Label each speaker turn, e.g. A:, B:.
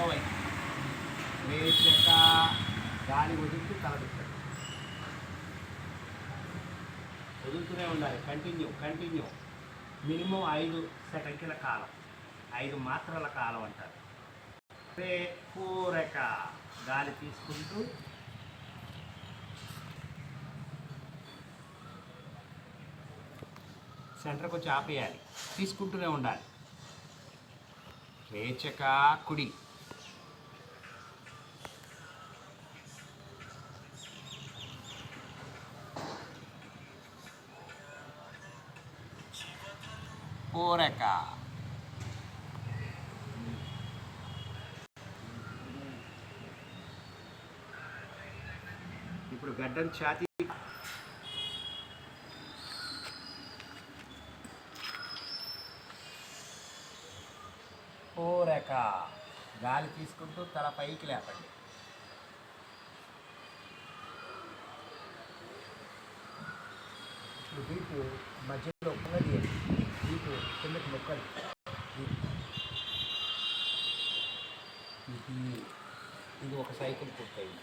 A: మూడో వేసాక గాలి వదులుతూ తలదిప్పండి వదులుతూనే ఉండాలి. కంటిన్యూ కంటిన్యూ మినిమం ఐదు సెకండ్ల కాలం. ఐదు మాత్రల కాలం అంటారు. కూరక గాలి తీసుకుంటూ సెంటర్కి వచ్చి ఆపేయాలి. తీసుకుంటూనే ఉండాలి. రేచక కుడి. పూరక ఇప్పుడు గడ్డం ఛాతీ పూరక గాలి తీసుకుంటూ తల పైకి లేపండి. ఇప్పుడు వీపు మధ్యలో పొంగదీయండి వీపు కిందకి మొక్కలు ఇది ఇది ఒక సైకిల్ పూర్తయింది.